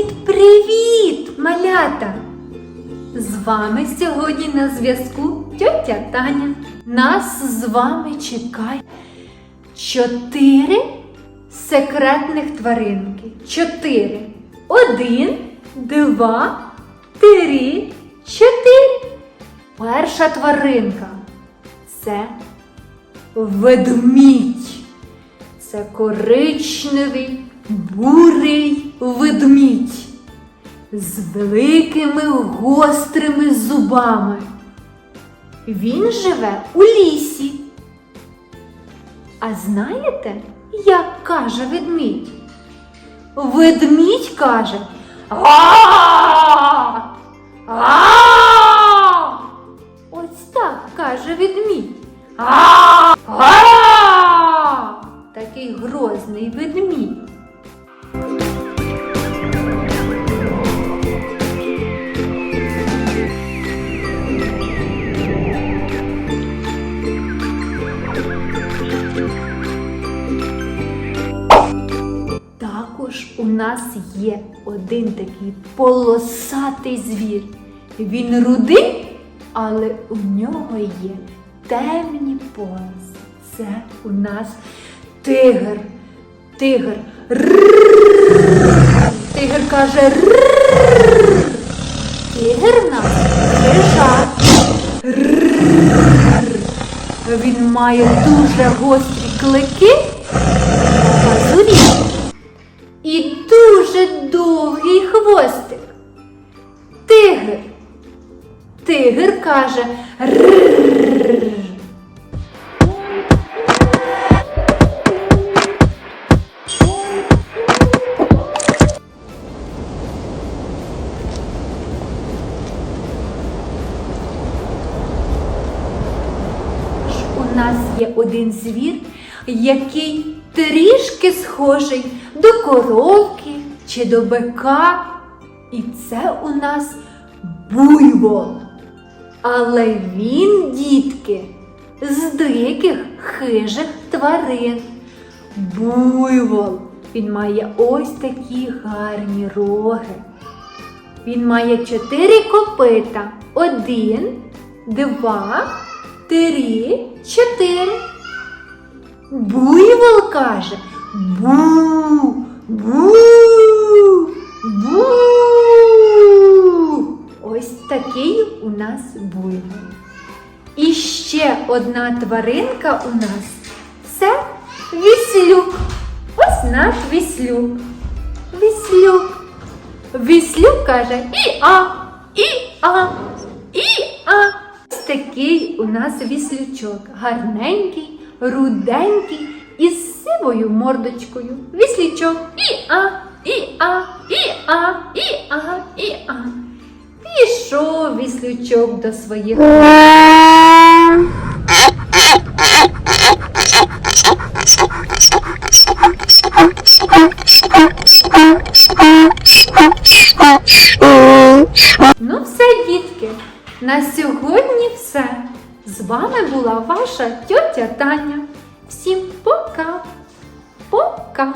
Привіт-привіт, малята! З вами сьогодні на зв'язку тьотя Таня. Нас з вами чекає чотири секретних тваринки. Чотири. Один, два, три, чотири. Перша тваринка це ведмідь. Це коричневий бурий ведмідь з великими гострими зубами. Він живе у лісі. А знаєте, як каже ведмідь? Ведмідь каже а а Ось так каже ведмідь. а а Такий грозний ведмідь. У нас є один такий полосатий звір. Він рудий, але у нього є темні полоси. Це у нас тигр. Тигр. Тигр каже. Тигр нас хижак. Він має дуже гострі клики та і дуже довгий хвостик. Тигр. Тигр каже «Ррррррр». У нас є один звір, який трішки схожий до коровки чи до бика. І це у нас буйвол. Але він, дітки, з диких хижих тварин. Буйвол. Він має ось такі гарні роги. Він має чотири копита. Один, два, три, чотири. Буйвол каже бу, бу. Ось такий у нас буйвол. І ще одна тваринка у нас це віслюк. Ось наш віслюк. Віслюк. Віслюк каже і-а, і-а, і-а. Ось такий у нас віслючок. Гарненький, руденький із сивою мордочкою. Віслючок і-а, і-а, і-а, і-а, і-а. Пішов віслючок до своїх. Ну все, дітки, на сьогодні все. З вами була ваша тьотя Таня. Всім пока. Пока.